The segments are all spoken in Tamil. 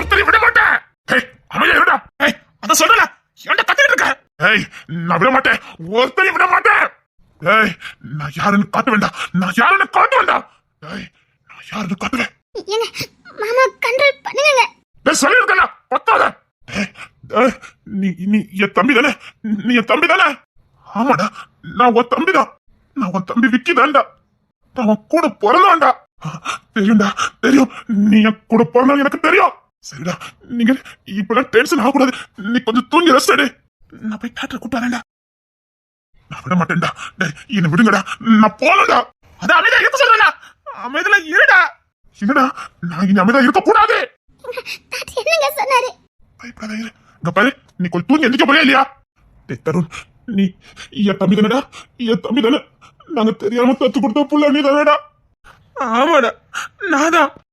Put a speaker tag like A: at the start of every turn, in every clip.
A: ஒருத்தரையும் விட மாட்டேன். ஏய் அமைதியா இருடா. ஏய் அத சொல்லல என்ன கத்திட்டு இருக்க? ஏய் நான் விட மாட்டேன். ஒருத்தரையும் விட மாட்டேன். ஏய் நான் யாருன்னு காட்ட வேண்டாம். நான் யாருன்னு காட்ட வேண்டாம். ஏய் நான் யாருன்னு காட்டுவேன்.
B: ஏங்க மாமா கண்ட்ரோல் பண்ணுங்க
A: பத்தாத. நீ நீ என் தம்பி தானே? நீ என் தம்பி தானே? ஆமாடா நான் உன் தம்பி தான். நான் உன் தம்பி விக்கி தான்டா. நான் உன் கூட பிறந்தவன்டா. தெரியும்டா தெரியும். நீ என் கூட பிறந்தவன் எனக்கு தெரியும். சரிடா நீங்க இப்பெல்லாம் டென்ஷன் ஆகக்கூடாது. நீ கொஞ்சம் தூங்கி ரெஸ்ட் எடு. நான் போய் டாக்டர் வரேன்டா நான் விட மாட்டேன்டா. டேய் என்ன விடுங்கடா. நான் போகலடா அதான் அமைதியா இருக்க சொல்றேன்டா. அமைதியில இருடா. என்னடா நான் இனி அமைதியா இருக்க கூடாது
B: தாத்தா என்னங்க சொன்னாரு?
A: பயப்படாத இரு. இங்க பாரு நீ கொஞ்சம் தூங்கி எந்திரிக்க போறியா இல்லையா? டேய் தருண் நீ என் தம்பி தானடா என் தம்பி தானே நாங்க தெரியாம தத்து கொடுத்த புள்ள நீ தானடா ஆமாடா நான்தான். ஏய்,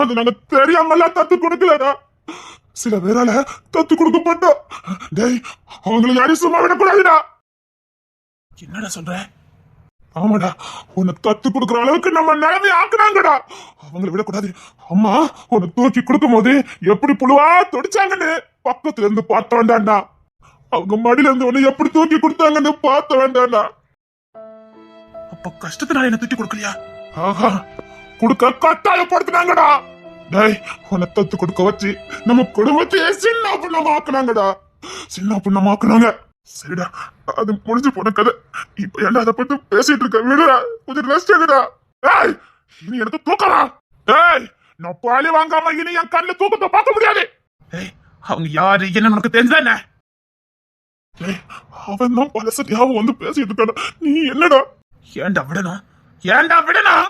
A: அது நாங்க தெரியாமலாம் தத்து கொடுக்கலடா. சில பேரால தத்து கொடுக்கப்பட்டோம் டேய் அவங்களை யாரையும் சும்மா விடக்கூடாதுடா. என்னடா சொல்ற? ஆமாடா உன்னை தத்து கொடுக்குற அளவுக்கு நம்ம நிலைமை ஆக்குனாங்கடா. அவங்கள விடக்கூடாது. அம்மா உன்னை தூக்கி கொடுக்கும் போது எப்படி புழுவா தொடிச்சாங்கன்னு பக்கத்துல இருந்து பார்த்த வேண்டாம்டா. அவங்க மடியில இருந்து உன்னை எப்படி தூக்கி கொடுத்தாங்கன்னு பார்த்த வேண்டாம்டா. அப்ப கஷ்டத்தினால என்ன தூக்கி கொடுக்கலையா? ஆஹா கொடுக்க கட்டாயப்படுத்தினாங்கடா. டேய் உன தத்து கொடுக்க வச்சு நம்ம குடும்பத்தையே சின்ன பின்னமாக்குனாங்கடா சின்ன பின்னமாக்குனாங்க சரிடா அது முடிஞ்சு போன கதை. இப்ப என்ன அதை பத்தி பேசிட்டு இருக்க? விடுடா கொஞ்சம் ரெஸ்ட் எடுடா. ஏய் இனி எனக்கு தூக்கடா டேய் நான் பாலி வாங்காம இனி என் கண்ணுல தூக்கத்தை பார்க்க முடியாது. ஏய் அவங்க யாரு? என்ன உனக்கு தெரிஞ்சதானே ஏய் அவன் தான் பழச ஞாபகம் வந்து பேசிட்டு இருக்கான. நீ என்னடா? ஏன்டா விடணும்? ஏன்டா விடணும்?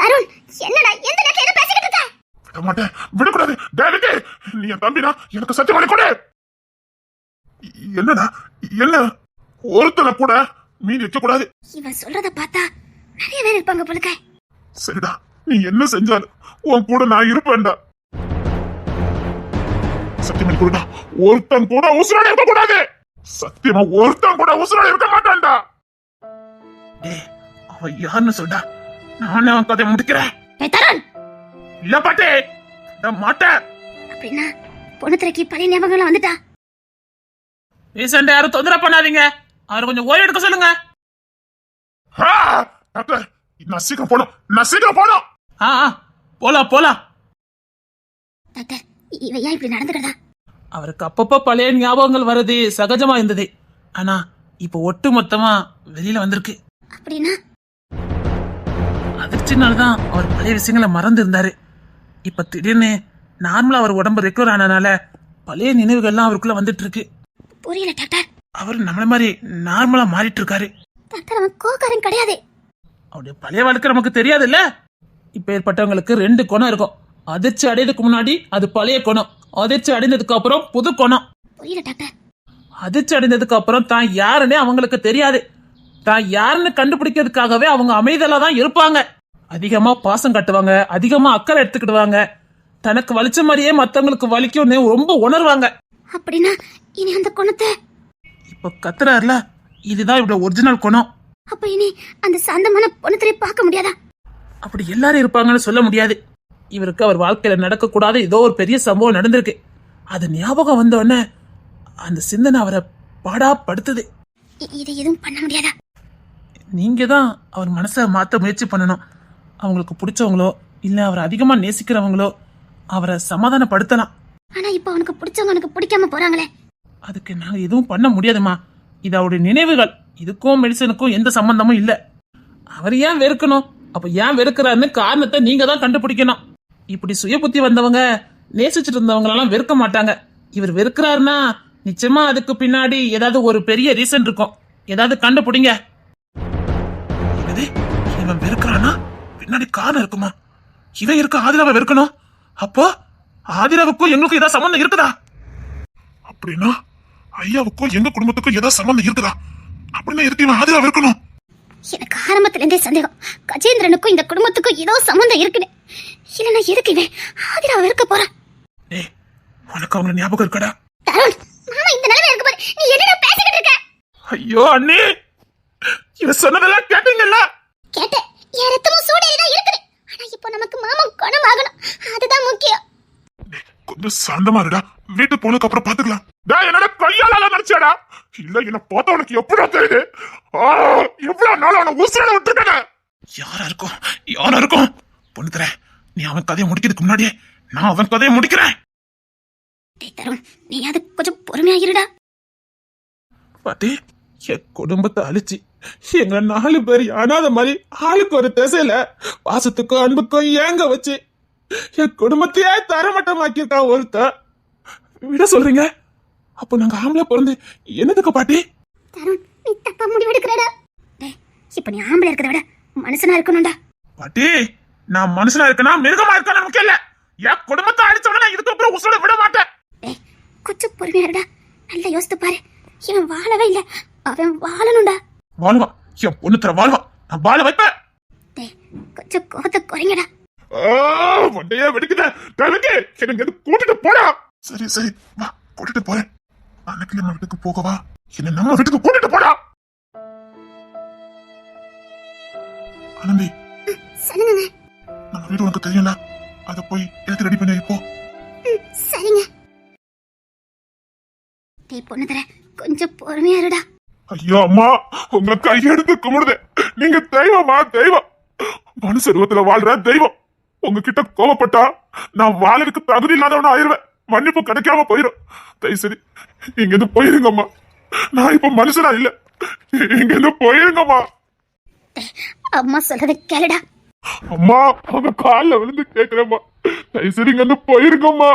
B: தருண் என்னடா எந்த நேரத்துல என்ன பேசிக்கிட்டு இருக்க?
A: விட மாட்டேன் விடக்கூடாது டேவிக்கு நீ என் தம்பினா எனக்கு சத்தியம் பண்ணி கொடு! என்னடா என்ன? ஒருத்தனை கூட மீன் வைக்க கூடாது.
B: இவன் சொல்றத பார்த்தா நிறைய பேர் இருப்பாங்க போலுக்க
A: சரிடா நீ என்ன செஞ்சாலும் உன் கூட நான் இருப்பேன்டா. சத்தியம் பண்ணி கொடுடா ஒருத்தன் கூட உசுரோட இருக்க கூடாது சத்தியமா ஒருத்தன் கூட உசுரோட இருக்க மாட்டான்டா. டேய் அவன் யாருன்னு சொல்டா நானே கதை முடிக்கிறேன்.
B: தருண்!
A: இல்ல பாட்டே நான் மாட்டேன்
B: அப்படின்னா பொண்ணு திரைக்கு பழைய ஞாபகம்லாம் வந்துட்டா?
C: ரீசெண்டா யாரும் தொந்தரவு பண்ணாதீங்க. அவரை கொஞ்சம் ஓய்வு எடுக்க சொல்லுங்க.
A: ஆ, டாக்டர் நான் சீக்கிரம் போகணும். நான் சீக்கிரம் போகணும்.
C: ஆ ஆ, போலாம் போலாம்.
B: டாக்டர் இவன் ஏன் இப்படி நடந்துக்கிறதா?
C: அவருக்கு அப்பப்போ பழைய ஞாபகங்கள் வர்றது சகஜமா இருந்தது. ஆனா இப்போ ஒட்டு மொத்தமா வெளியில வந்திருக்கு.
B: அப்படின்னா
C: அதிர்ச்சினால தான் அவர் பழைய விஷயங்களை மறந்து இருந்தாரு இப்ப திடீர்னு நார்மலா அவர் உடம்பு ரெக்கவர் ஆனனால பழைய நினைவுகள்லாம் அவருக்குள்ள வந்துட்டு இருக்கு
B: புரியல டாக்டர்.
C: அவர் நம்மள மாதிரி நார்மலா மாறிட்டு இருக்காரு
B: டாக்டர் அவன் கோக்காரன் கிடையாது.
C: அவருடைய பழைய வாழ்க்கை நமக்கு தெரியாதுல்ல? இப்ப ஏற்பட்டவங்களுக்கு ரெண்டு குணம் இருக்கும். அதிர்ச்சி அடையதுக்கு முன்னாடி அது பழைய குணம். அதிர்ச்சி அடைந்ததுக்கு அப்புறம் புது குணம்.
B: புரியல டாக்டர்.
C: அதிர்ச்சி அடைந்ததுக்கு அப்புறம் தான் யாருன்னே அவங்களுக்கு தெரியாது. தான் யாருன்னு கண்டுபிடிக்கிறதுக்காகவே அவங்க அமைதலா தான் இருப்பாங்க. அதிகமா பாசம் கட்டுவாங்க அதிகமா அக்கறை எடுத்துக்கிடுவாங்க. தனக்கு வலிச்ச மாதிரியே மத்தவங்களுக்கு வலிக்கும்னு ரொம்ப உணர்வாங்க.
B: அப்படின்னா இனி அந்த குணத்தை?
C: இப்ப கத்துறாருல இதுதான் இவ்வளவு ஒரிஜினல் குணம்.
B: அப்ப இனி அந்த சாந்தமான திரை பார்க்க முடியாதா?
C: அப்படி எல்லாரும் இருப்பாங்கன்னு சொல்ல முடியாது. இவருக்கு அவர் வாழ்க்கையில நடக்கக்கூடாத ஏதோ ஒரு பெரிய சம்பவம் நடந்திருக்கு. அது ஞாபகம் வந்த உடனே அந்த சிந்தனை அவரை பாடா படுத்துது.
B: இதை எதுவும் பண்ண முடியாதா?
C: நீங்க தான் அவர் மனசை மாத்த முயற்சி பண்ணணும். அவங்களுக்கு பிடிச்சவங்களோ இல்ல அவரை அதிகமா நேசிக்கிறவங்களோ அவரை சமாதானப்படுத்தலாம்.
B: ஆனா இப்ப அவனுக்கு பிடிச்சவங்க அவனுக்கு பிடிக்காம போறாங்களே.
C: அதுக்கு நாங்க எதுவும் பண்ண முடியாதுமா. இது அவருடைய நினைவுகள். இதுக்கும் மெடிசனுக்கும் எந்த சம்பந்தமும் இல்ல. அவர் ஏன் வெறுக்கணும்? அப்ப ஏன் வெறுக்கிறாருன்னு காரணத்தை நீங்க தான் கண்டுபிடிக்கணும். இப்படி சுய புத்தி வந்தவங்க நேசிச்சுட்டு இருந்தவங்களெல்லாம் வெறுக்க மாட்டாங்க. இவர் வெறுக்கிறாருன்னா நிச்சயமா அதுக்கு பின்னாடி ஏதாவது ஒரு பெரிய ரீசன் இருக்கும். ஏதாவது கண்டுபிடிங்க. இவன் வெறுக்கிறானா? பின்னாடி காரணம் இருக்குமா? இவன் இருக்க ஆதிராவை வெறுக்கணும். அப்போ ஆதிராவுக்கும் எங்களுக்கும் ஏதாவது சம்பந்தம் இருக்குதா?
A: அப்படின்னா ஐயாவுக்கும் எங்க குடும்பத்துக்கும் ஏதாவது சம்பந்தம் இருக்குதா? அப்படின்னா இருக்கு இவன் ஆதிரா இருக்கணும்
B: எனக்கு ஆரம்பத்துல இருந்தே சந்தேகம். கஜேந்திரனுக்கும் இந்த குடும்பத்துக்கும் ஏதோ சம்மந்தம் இருக்குன்னு. இல்லைன்னா எதுக்கு இவன் ஆதிராவை இருக்க போறான்?
C: ஏய் உனக்கு அவங்க ஞாபகம் இருக்கடா?
B: தருண் மாமா இந்த நிலைமை இருக்கு பாரு. நீ என்னடா பேசிக்கிட்டு இருக்க?
C: ஐயோ அண்ணி! சொன்னதெல்லாம் கேட்டீங்கல்ல?
B: கேட்டேன். என் ரத்தமும் சூடேறி தான் இருக்குது. ஆனா இப்போ நமக்கு மாமா குணமாகணும் அதுதான் முக்கியம்.
A: டேய்,
B: சாந்தமா இருடா. வீட்டுக்கு போனதுக்கு அப்புறம் பாத்துக்கலாம். டேய் என்னடா கையால நினைச்சாடா இல்ல என்ன பார்த்தா உனக்கு எப்படா தெரியுது? ஆ, எவ்வளவு நாள் அவனை உசுரோட விட்டுருக்கேன்
A: யாரா இருக்கும்? யாரா இருக்கும்? பொண்ணு தர நீ அவன் கதையை முடிக்கிறதுக்கு முன்னாடியே நான் அவன் கதையை முடிக்கிறேன்.
D: தருண் நீ அது கொஞ்சம் பொறுமையா இருடா
A: பாட்டி என் குடும்பத்தை அழிச்சு எங்க நாலு பேர் அனாத மாதிரி ஆளுக்கு ஒரு திசையில பாசத்துக்கும் அன்புக்கும் ஏங்க வச்சு என் குடும்பத்தையே தரமட்டமாக்கியிருக்கான் ஒருத்தன். விட சொல்றீங்க? அப்போ நாங்க ஆம்பளை பிறந்து என்னதுக்கு பாட்டி?
D: தருண் நீ தப்பா முடிவெடுக்கிறடா. டேய் இப்ப நீ ஆம்பளை இருக்கிறத விட மனுஷனா இருக்கணும்டா.
A: பாட்டி நான் மனுஷனா இருக்கனா? மிருகமா இருக்கணும் முக்கியம் இல்ல. என் குடும்பத்தை அழிச்சவன நான் இதுக்கப்புறம் உசுரோட விட மாட்டேன்.
D: டேய் கொஞ்சம் பொறுமையா இருடா. நல்லா யோசித்து பாரு. இவன் வாழவே இல்ல. அவன் வாழணும்டா.
A: வாழ்வான் என் பொண்ணு தர வாழ்வான் நான் வாழ வைப்பேன்.
D: கொஞ்சம் கோவத்தை குறைங்கடா.
B: வண்டையே வெடிக்குத. தலைக்கு எனக்கு கூட்டிட்டு போடா. சரி சரி. வா கூட்டிட்டு போறேன். அன்னைக்கு நம்ம வீட்டுக்கு போகவா? என்ன நம்ம வீட்டுக்கு கூட்டிட்டு போடா. ஆனந்தி.
D: சொல்லுங்க
B: நம்ம வீடு உனக்கு தெரியும்ல. அத போய் எடுத்து ரெடி பண்ணி இப்போ.
D: சரிங்க. டேய் பொண்ணு தர கொஞ்சம் பொறுமையா இருடா.
B: ஐயோ அம்மா உங்களை கையெடுத்து கும்பிடுது. நீங்க தெய்வமா தெய்வம். மனுஷ ரூபத்துல வாழ்ற தெய்வம். உங்ககிட்ட கோவப்பட்டா நான் வாழறதுக்கு தகுதி இல்லாதவனா ஆயிருவேன். மன்னிப்பு கிடைக்காம போயிடும் தயவு சரி இங்க இருந்து போயிருங்கம்மா. நான் இப்ப மனுஷனா இல்ல. இங்க இருந்து போயிருங்கம்மா.
D: அம்மா சொல்றதை கேளுடா.
B: அம்மா அவங்க கால்ல விழுந்து கேக்குறேம்மா. தயவு சரி இங்க இருந்து போயிருங்கம்மா.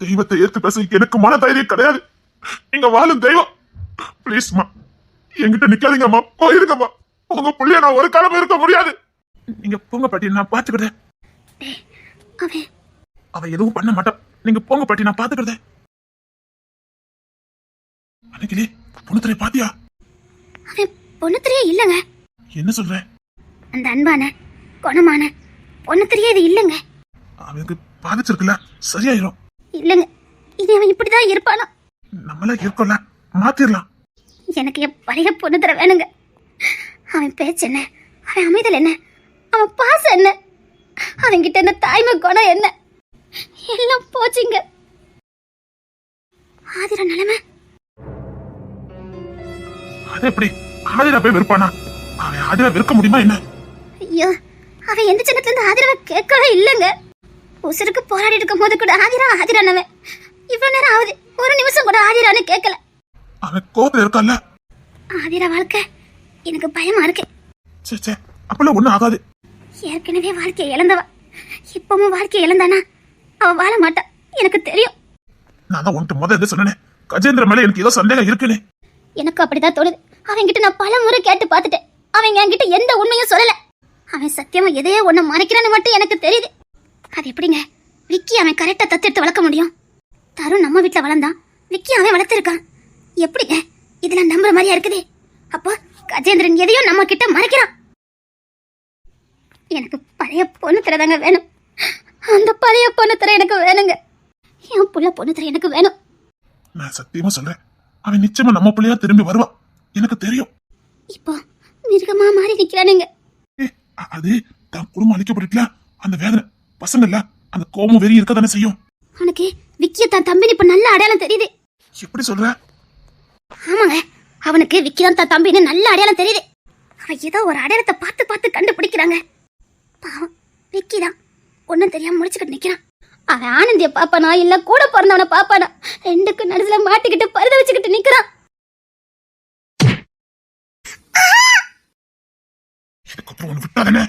B: தெய்வத்தை ஏத்து பேச எனக்கு மன தைரியம் கிடையாது. நீங்க வாழும் தெய்வம். ப்ளீஸ்மா என்கிட்ட நிக்காதீங்கம்மா. போயிருங்கம்மா உங்க புள்ளைய நான் ஒரு காலம் இருக்க முடியாது.
A: நீங்க போங்க பாட்டி நான் பாத்துக்கிறேன் அவ எதுவும் பண்ண மாட்டான். நீங்க போங்க பாட்டி நான் பாத்துக்கிறேன் அன்னைக்கிலே பொண்ணு தர பாத்தியா
D: அவன் பொண்ணுத்திரியே இல்லைங்க.
A: என்ன சொல்ற?
D: அந்த அன்பான குணமான பொண்ணுத்திரியே இது இல்லைங்க.
A: அவனுக்கு பாதிச்சிருக்குல்ல. சரியாயிரும்.
D: இல்லைங்க. இனி அவன் இப்படிதான் இருப்பானா?
A: நம்மள இருக்கோம்ல. மாத்திரலாம்.
D: எனக்கு என் பழைய பொண்ணு தர வேணுங்க. அவன் பேச்சு என்ன? அவன் அமைதல் என்ன? அவன் பாசம் என்ன? அவன்கிட்ட என்ன தாய்மை குணம் என்ன? எல்லாம் போச்சுங்க. ஆதிர நிலைமை?
A: அது எப்படி? ஆதிரா போய் வெறுப்பானா? அவன் ஆதிரா வெறுக்க முடியுமா என்ன?
D: ஐயோ அவன் எந்த சின்னத்துல இருந்து ஆதிராவை கேட்கவே இல்லைங்க. உசுருக்கு போராடிட்டு இருக்கும் போது கூட ஆதிரா ஆதிரானவன். இவ்வளவு நேரம் ஆகுது. ஒரு நிமிஷம் கூட ஆதிரான்னு கேட்கல.
A: அவன் கோபத்துல இருக்கான்ல.
D: ஆதிரா வாழ்க்கை எனக்கு பயமா இருக்கு.
A: சே சே அப்பெல்லாம் ஒண்ணும் ஆகாது.
D: ஏற்கனவே வாழ்க்கையை இழந்தவ. இப்பவும் வாழ்க்கையை இழந்தானா? அவ வாழ மாட்டா. எனக்கு தெரியும்.
A: நான் தான் உன்கிட்ட முதல்ல சொன்னேனே. கஜேந்திர மேல எனக்கு ஏதோ சந்தேகம் இருக்குன்னு.
D: எனக்கு அப்படிதான் தோணுது. அவன்கிட்ட நான் பல முறை கேட்டு பார்த்துட்டேன். அவன் என்கிட்ட எந்த உண்மையும் சொல்லல. அவன் சத்தியமா எதையோ ஒண்ணு மறைக்கிறான்னு மட்டும் எனக்கு தெரியுது. அது எப்படிங்க? விக்கி அவன் கரெக்டா தத்தெடுத்து வளர்க்க முடியும்? தருண் நம்ம வீட்ல வளர்ந்தான். விக்கி அவன் வளர்த்திருக்கான். எப்படிங்க இதுல நம்புற மாதிரியா இருக்குது? அப்போ கஜேந்திரன் எதையோ நம்ம கிட்ட மறைக்கிறான். எனக்கு பழைய பொண்ணு தரதாங்க வேணும். அந்த பழைய பொண்ணு தர எனக்கு வேணுங்க. என் புள்ள பொண்ணு தர எனக்கு வேணும்.
A: நான் சத்தியமா சொல்றேன். அவன் நிச்சயமா நம்ம பிள்ளையா திரும்பி வருவான். எனக்கு தெரியும்.
D: இப்போ மிருகமா மாறி நிக்கிறானுங்க.
A: அது தான் குடும்பம் அழிக்கப்பட்டுல அந்த வேதனை. பசங்க இல்ல அந்த கோபம் வெறி இருக்க தானே செய்யும்?
D: அவனுக்கு விக்கிய தான் தம்பின்னு இப்ப நல்ல அடையாளம் தெரியுது.
A: எப்படி சொல்ற?
D: ஆமாங்க. அவனுக்கு விக்கி தான் தம்பின்னு நல்ல அடையாளம் தெரியுது. அவன் ஏதோ ஒரு அடையாளத்தை பார்த்து பார்த்து கண்டுபிடிக்கிறாங்க. பாவம் விக்கி தான் ஒன்னும் தெரியாம முடிச்சுக்கிட்டு நிக்கிறான். அவன் ஆனந்திய பாப்பானா இல்ல கூட பிறந்தவன பாப்பானா ரெண்டுக்கு நடுவுல மாட்டிக்கிட்டு பருத வச்சுக்கிட்டு
A: இதுக்கப்புறம் விட்டாதானே?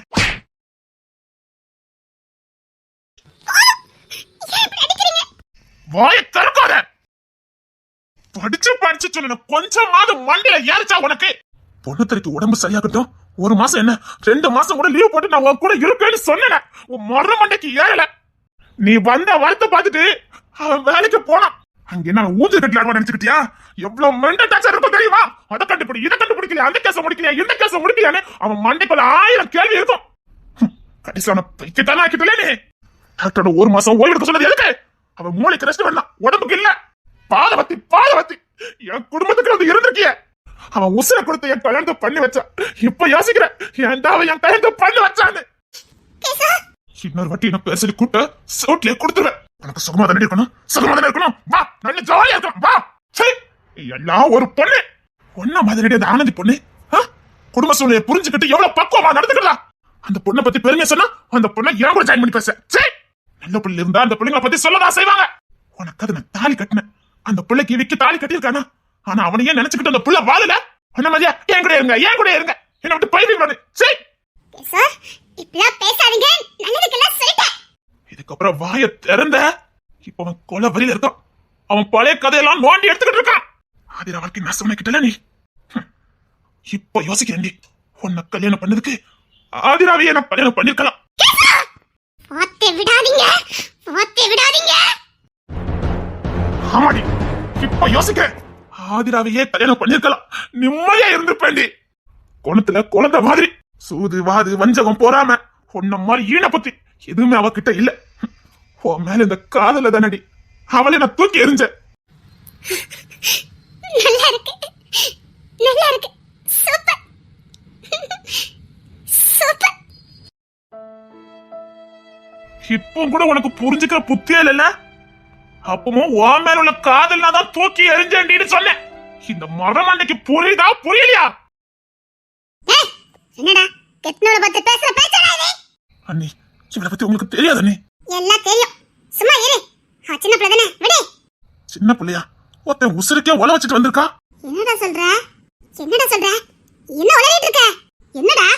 A: வாய திறக்காத! படிச்சு படிச்சு சொன்ன கொஞ்சமாவது மண்டையில ஏறிச்சா உனக்கு? பொண்ணுத்தரைக்கு உடம்பு சரியாகட்டும். ஒரு மாசம் என்ன? ரெண்டு மாசம் கூட லீவ் போட்டு நான் உன் கூட இருக்கேன்னு சொன்னேன் உன் மர மண்டைக்கு ஏறல. நீ வந்த வரத்தை பார்த்துட்டு அவன் வேலைக்கு போனான். அங்க என்ன ஊஞ்சல் கட்டில நினைச்சுக்கிட்டியா? எவ்வளவு மெண்டல் டாக்டர் இருக்கும் தெரியுமா? அதை கண்டுபிடி இதை கண்டுபிடிக்கல அந்த கேச முடிக்கலையா? இந்த கேச முடிக்கலையான்னு அவன் மண்டைக்குள்ள ஆயிரம் கேள்வி இருக்கும். கடைசியான பைக்கு தானே பைக்கத்தானே ஆக்கிட்டல நீ டாக்டரோட ஒரு மாசம் ஓய்வு எடுக்க சொன்னது எதுக்கு? அவன் மூளைக்கு ரெஸ்ட் வேண்டாம் உடம்புக்கு இல்ல. என் குடும்பத்துக்கு வந்து இருந்திருக்கிய. அவன் உசுர கொடுத்து என் கல்யாணத்தை பண்ணி வச்சான் இப்ப யோசிக்கிறேன் ஏன்டா அவன் என் கல்யாணத்தை பண்ணி வச்சான்னு. இன்னொரு வாட்டி என்ன பேர் சொல்லி கூட்ட சோட்லயே கொடுத்துருவேன். உனக்கு சுகமா தானே இருக்கணும்? சுகமா தானே இருக்கணும்? வா நல்ல ஜாலியா இருக்கணும். வா. சரி எல்லாம் ஒரு பொண்ணு. ஒன்ன மாதிரி அந்த ஆனந்தி பொண்ணு? குடும்ப சூழ்நிலையை புரிஞ்சுக்கிட்டு எவ்வளவு பக்குவமா நடந்துக்கிறா அந்த பொண்ணை பத்தி பெருமையா சொன்னா அந்த பொண்ணை ஏன் கூட ஜாயின் பண்ணி பேச சரி நல்ல பிள்ளை இருந்தா அந்த பிள்ளைங்களை பத்தி சொல்லதான் செய்வாங்க. உனக்கு அது நான் தாலி கட்டினேன். அந்த பிள்ளைக்கு விக்கி தாலி கட்டியிருக்கானா? ஆனா அவனையே நினைச்சுக்கிட்டு அந்த பிள்ளை வாழல? அந்த மாதிரியா என் கூட இருங்க என் கூட இருங்க. என்ன விட்டு பயிர் சரி
B: சார் இப்படிலாம் பேசாதீங்க. நல்லதுக்கெல்லாம் சொல்லிட்டேன்.
A: இதுக்கப்புறம் வாய திறந்த. இப்ப அவன் கொலை வழியில இருக்கான். அவன் பழைய கதையெல்லாம் நோண்டி எடுத்துக்கிட்டு இருக்கான். ஆதிர வாழ்க்கை நான் சொன்ன நீ. இப்ப யோசிக்கிறேன் உன்னை கல்யாணம் பண்ணதுக்கு ஆதிராவையே நான் கல்யாணம் பண்ணிருக்கலாம்.
B: பார்த்து விடாதீங்க. பார்த்து விடாதீங்க.
A: ஆமாடி இப்ப யோசிக்கிறேன். ஆதிராவையே கல்யாணம் பண்ணிருக்கலாம் நிம்மதியா இருந்திருப்பேன்டி. குணத்துல குழந்தை மாதிரி சூது வாது வஞ்சகம் போறாம உன்ன மாதிரி ஈன பத்தி எதுவுமே அவகிட்ட இல்ல. உன் மேல இந்த காதல தானடி. அவளை நான் தூக்கி எறிஞ்சேன்.
B: நல்லா இருக்கு. நல்லா இருக்கு. சூப்பர். சூப்பர்.
A: இப்போ கூட உனக்கு புரிஞ்சுக்கிற புத்தியே இல்லைல்ல? அப்பவும் உன் மேல உள்ள காதல்னா தான் தூக்கி எறிஞ்சேன்டின்னு சொன்னேன். இந்த மரம் அன்னைக்கு புரியுதா புரியலையா?
B: என்னடா? கெட்னோட பார்த்து பேசுற பேச்சடா இது.
A: அண்ணி இவளை பத்தி உங்களுக்கு தெரியாது அண்ணி.
B: எல்லாம் தெரியும். சும்மா இரு. அவ சின்ன பிள்ளை தானே விடு.
A: சின்ன பிள்ளையா? ஒருத்தன் உசுருக்கே உல வச்சுட்டு வந்திருக்கா?
B: என்னடா சொல்ற? என்னடா சொல்ற? என்ன உளறிட்டு இருக்க? என்னடா?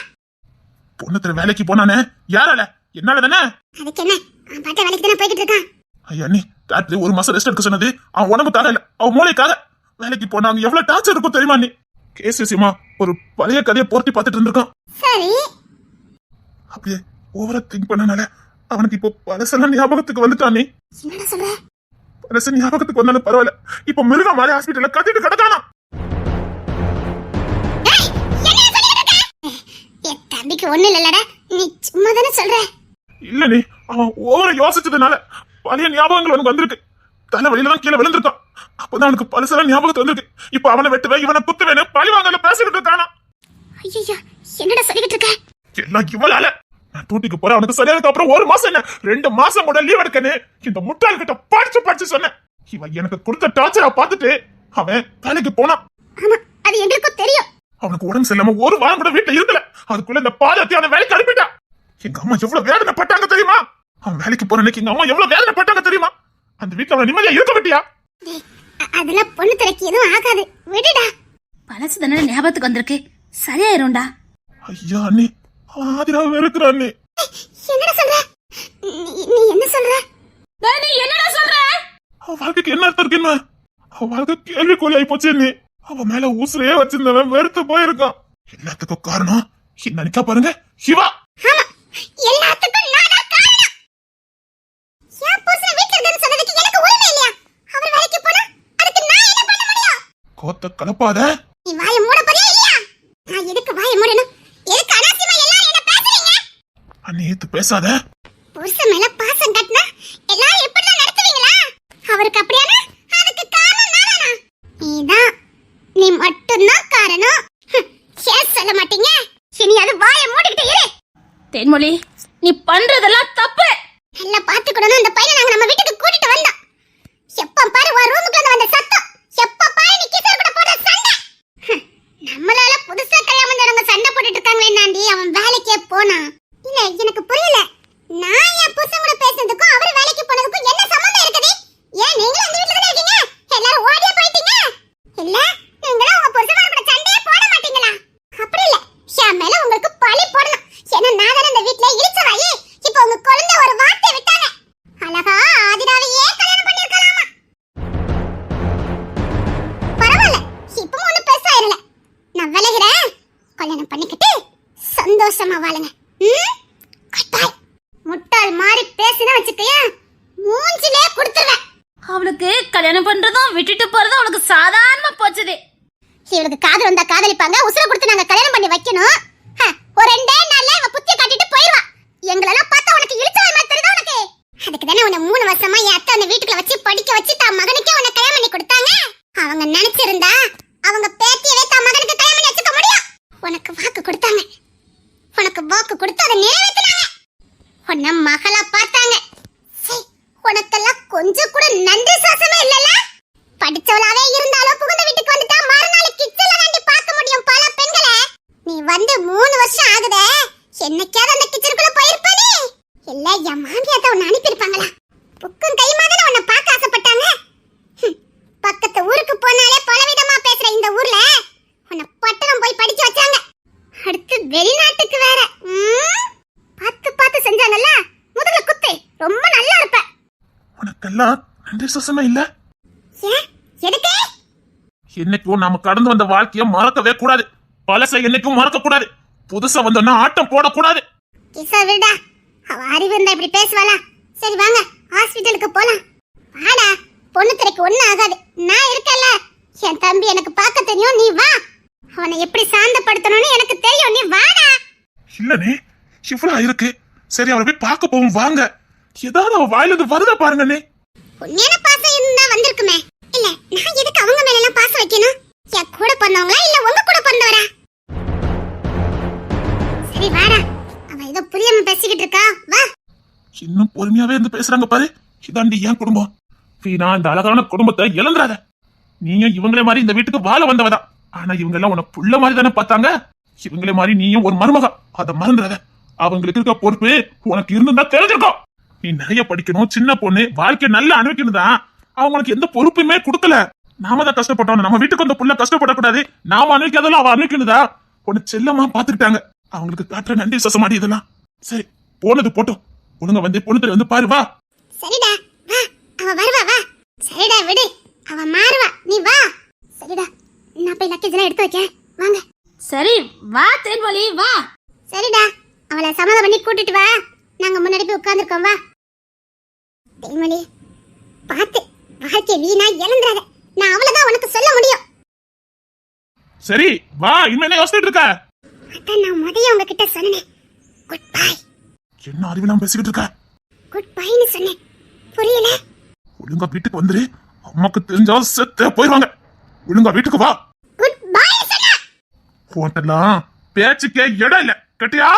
A: பொண்ணுத்துல வேலைக்கு போனானே. யாரால? என்னால தானே
B: அதுக்கு என்ன? அவன் பாட்ட வேலைக்கு தானே போய்கிட்டு இருக்கான்.
A: ஐயா அண்ணி டாக்டர் ஒரு மாசம் ரெஸ்ட் எடுக்க சொன்னது. அவன் உடம்பு தர இல்ல அவன் மூளைக்காக வேலைக்கு போனாங்க. எவ்வளவு டார்ச்சர் இருக்கும் தெரியுமா நீ? கேஸ் விஷயமா ஒரு பழைய கதையை போர்த்தி பார்த்துட்டு இருந்திருக்கான். அப்படியே ஓவரா திங்க் பண்ணனால அவனுக்கு இப்போ பழசெல்லாம் ஞாபகத்துக்கு வந்துட்டான் பழச ஞாபகத்துக்கு வந்தாலும் பரவாயில்ல. இப்போ மிருக மாதிரி ஹாஸ்பிட்டல்ல கத்திட்டு கிடக்கானா
B: தம்பிக்கு ஒண்ணு இல்லலடா நீ சும்மா தானே சொல்ற?
A: இல்ல நீ. அவன் ஓவர யோசிச்சதுனால பழைய ஞாபகங்கள் அவனுக்கு வந்திருக்கு. தலை வழியில தான் கீழே விழுந்திருக்கான். அப்பதான் அவனுக்கு பழசெல்லாம் ஞாபகத்து வந்திருக்கு. இப்போ அவனை வெட்டுவேன் இவனை குத்துவேன்னு பழி வாங்கல பேசிக்கிட்டு இருக்கானா?
B: ஐயோ என்னடா சொல்லிட்டு இருக்க?
A: எல்லாம் இவளால? நான் டூட்டிக்கு போறேன் அவனுக்கு சரியானதுக்கு அப்புறம் ஒரு மாசம் என்ன? ரெண்டு மாசம் கூட லீவ் எடுக்கன்னு இந்த முட்டாள் கிட்ட படிச்சு படிச்சு சொன்னேன். இவன் எனக்கு கொடுத்த டார்ச்சரா பார்த்துட்டு அவன் வேலைக்கு போனான்.
B: அது எங்களுக்கும் தெரியும்.
A: அவனுக்கு உடம்பு சரியில்லாம ஒரு வாரம் கூட வீட்டுல இருக்கல அதுக்குள்ள இந்த பாதத்தை அவன் வேலைக்கு அனுப்பிட்டான். எங்க அம்மா எவ்வளவு வேதனைப்பட்டாங்க தெரியுமா? அவன் வேலைக்கு போற அன்னைக்கு எங்க அம்மா எவ்வளவு வேதனைப்பட்டாங்க தெரியுமா? அந்த வீட்டுல அவன் நிம்மதியா இருக்க மாட்டியா?
B: அதெல்லாம் பொண்ணு திரைக்கு எதுவும் ஆகாது. விடுடா.
D: பழசு தானே ஞாபகத்துக்கு வந்திருக்கு. சரியாயிரும்டா.
A: ஐயா அண்ணி. அவன் ஆதிராவை வெறுக்கிறான் அண்ணி.
B: என்னடா சொல்ற? நீ- என்ன சொல்ற?
D: நீ என்னடா சொல்ற?
A: அவன் வாழ்க்கைக்கு என்ன அர்த்தம் இருக்குன்னு அவன் வாழ்க்கை கேள்விக்குறி ஆகி போச்சு நீ அவன் மேல ஊசுரையே வச்சிருந்தவன் வெறுத்து போயிருக்கான். எல்லாத்துக்கும் காரணம் என்ன நிக்கா பாருங்க சிவா.
B: எல்லாத்துக்கும் நான் தான் காரணம் என் இருந்தேன்னு சொன்னதுக்கு எனக்கு உரிமை இல்லையா? அவர் வேலைக்கு போனா அதுக்கு நான் என்ன பண்ண முடியும்?
A: கோத்த கலப்பாத.
B: நீ வாயை மூட போறியா இல்லையா? நான் எதுக்கு வாயை மூடணும்? எதுக்கு அனாவசியமா எல்லாரும் என்ன பேசுறீங்க?
A: அண்ணி ஏத்து பேசாத?
B: புருஷன் மேல பாசம் கட்டினா எல்லாரும் எப்படி நடத்துவீங்களா? அவருக்கு அப்படியானா? அதுக்கு காரணம் நானா நீதான். நீ மட்டும்தான் காரணம். ஏன் சொல்ல மாட்டீங்க. இனி அது வாயை மூடிக்கிட்டு இரு.
D: தென்மொழி நீ பண்றதெல்லாம் தப்பு.
B: நல்லா பாத்துக்கணும் அந்த பையனை நாங்க நம்ம வீட்டுக்கு கூட்டிட்டு வந்தோம். எப்ப பாரு ஒரு ரூமுக்கு வந்து வந்த சத்தம். எப்ப பாரு நீ கிசர் கூட போட சண்டை. நம்மளால புதுசா கல்யாணம் வந்தவங்க சண்டை போட்டுட்டு இருக்காங்களே நாண்டி அவன் வேலைக்கே போனான். இல்ல எனக்கு புரியல. நான் என் புருஷன் கூட பேசுறதுக்கும் அவர் வேலைக்கு போனதுக்கும் என்ன சம்மந்தம் இருக்குது? ஏன் நீங்களும் அந்த வீட்டுல தான் இருக்கீங்க? எல்லாரும் ஓடியே போயிட்டீங்க? இல்ல நீங்களும் உங்க புருஷன் கூட சண்டையே போட மாட்டீங்களா? அப்படி இல்ல. என் மேல உங்களுக்கு பழி போடணும். ஏன்னா நான் தானே இந்த வீட்டுல இழிச்சவாயி அதுக்கு தானே உன்னை மூணு வருஷமா என் அத்தை அந்த வீட்டுக்குள்ள வச்சு படிக்க வச்சு தான் மகனுக்கே உன்னை கல்யாணம் பண்ணி கொடுத்தாங்க? அவங்க நினைச்சிருந்தா அவங்க பேத்தியவே தான் மகனுக்கு கல்யாணம் பண்ணி வச்சுக்க முடியும் உனக்கு வாக்கு கொடுத்தாங்க உனக்கு வாக்கு கொடுத்து அதை நிறைவேற்றினாங்க உன்னை மகளா பார்த்தாங்க சீ, உனக்கெல்லாம் நன்றி சுவாசமே இல்லல படிச்சவளாவே இருந்தாலும் புகுந்த வீட்டுக்கு வந்துட்டா மறுநாள் கிச்சன்ல தாண்டி பார்க்க முடியும் பல பெண்களை நீ வந்து மூணு வருஷம் ஆகுதே என்னைக்காவது அந்த கிச்சனுக்குள்ள போயிருப்ப நீ இல்ல என் மாமியாத்த உன்னை அனுப்பியிருப்பாங்களா புக்கும் கையுமா தானே உன்னை பார்க்க ஆசைப்பட்டாங்க ஹம், பக்கத்து ஊருக்கு போனாலே பலவிதமா பேசுற இந்த ஊர்ல உன்னை பட்டணம் போய் படிக்க வச்சாங்க அடுத்து வெளிநாட்டுக்கு வேற ம், பார்த்து பார்த்து செஞ்சாங்கல்ல முதல்ல குத்து ரொம்ப நல்லா இருப்ப
A: உனக்கெல்லாம் நன்றி சுசமே இல்ல?
C: என்னைக்கும் நாம கடந்து வந்த வாழ்க்கைய மறக்கவே கூடாது. பழசை என்னைக்கும் மறக்க கூடாது புதுசா வந்தோம்னா ஆட்டம் போடக்கூடாது.
B: கிசா விடா அவ அறிவு இருந்தா இப்படி பேசுவாளா? சரி வாங்க. ஹாஸ்பிட்டலுக்கு போலாம். வாடா. பொண்ணு திரைக்கு ஒண்ணும் ஆகாது. நான் இருக்கேன்ல. என் தம்பி எனக்கு பார்க்க தெரியும். நீ வா. அவனை எப்படி சாந்தப்படுத்தணும்னு எனக்கு தெரியும். நீ வாடா.
A: இல்லனே இவ்வளவு இருக்கு. சரி அவரை போய் பார்க்க போவோம். வாங்க. ஏதாவது அவ வாயில இருந்து வருதா பாருங்கண்ணே
B: உண்மையான பாசம் இருந்தா வந்திருக்குமே. இல்ல நான் எதுக்கு அவங்க மேல எல்லாம் பாசம் வைக்கணும்? என் கூட பிறந்தவங்களா இல்ல உங்க கூட பிறந்தவரா? சரி வாடா. அவ ஏதோ புரியாம பேசிக்கிட்டு இருக்கா. வா.
A: இன்னும் பொறுமையாவே இருந்து பேசுறாங்க பாரு. இதாண்டி என் குடும்பம். வீணா இந்த அழகான குடும்பத்தை இழந்துறாத. நீயும் இவங்களே மாதிரி இந்த வீட்டுக்கு வாழ வந்தவதான். ஆனா இவங்க எல்லாம் உனக்கு புள்ள மாதிரி தானே பார்த்தாங்க? இவங்களே மாதிரி நீயும் ஒரு மருமக. அதை மறந்துடாத அவங்களுக்கு இருக்க பொறுப்பு உனக்கு இருந்திருந்தா தெரிஞ்சிருக்கும். நீ நிறைய படிக்கணும். சின்ன பொண்ணு. வாழ்க்கைய நல்லா அனுபவிக்கணும் தான் அவங்களுக்கு எந்த பொறுப்புமே கொடுக்கல. நாம தான் கஷ்டப்பட்டோம். நம்ம வீட்டுக்கு வந்த புள்ள கஷ்டப்படக்கூடாது. நாம அனுபவிக்காதெல்லாம் அவ அனுபவிக்கணுதா உன்னை செல்லமா பாத்துக்கிட்டாங்க அவங்களுக்கு காட்டுற நன்றி சசமாடி இதெல்லாம். சரி போனது போட்டோம். ஒழுங்க வந்து பொண்ணு வந்து பாரு வா.
B: சரிடா வா. அவ வருவா வா. சரிடா விடு. அவ மாறுவா. நீ வா. சரிடா நான் போய் லக்கேஜ் எல்லாம் எடுத்து வைக்கேன் வாங்க.
D: சரி வா தேன்மொழி வா.
B: சரிடா. அவளை சம்மதம் பண்ணி கூட்டிட்டு வா. நாங்க முன்னாடி போய் உட்கார்ந்துருக்கோம் வா. தேய்மொழி பார்த்து வாழ்க்கை வீணா இழந்துறாத. நான் அவ்வளவுதான் உனக்கு சொல்ல முடியும்.
A: சரி வா இனிமே என்ன யோசிச்சுட்டு இருக்க?
B: அதான் நான் முதைய உங்ககிட்ட சொன்னேன். குட் பை
A: என்ன அறிவிலாம் பேசிக்கிட்டு இருக்க?
B: குட் பைன்னு சொன்னேன். புரியல?
A: ஒழுங்கா வீட்டுக்கு வந்துரு. அம்மாக்கு தெரிஞ்சா செத்த போயிருவாங்க. ஒழுங்கா வீட்டுக்கு வா.
B: குட் பை சொன்ன
A: போட்டெல்லாம் பேச்சுக்கே இடம் இல்ல. கட்டியா?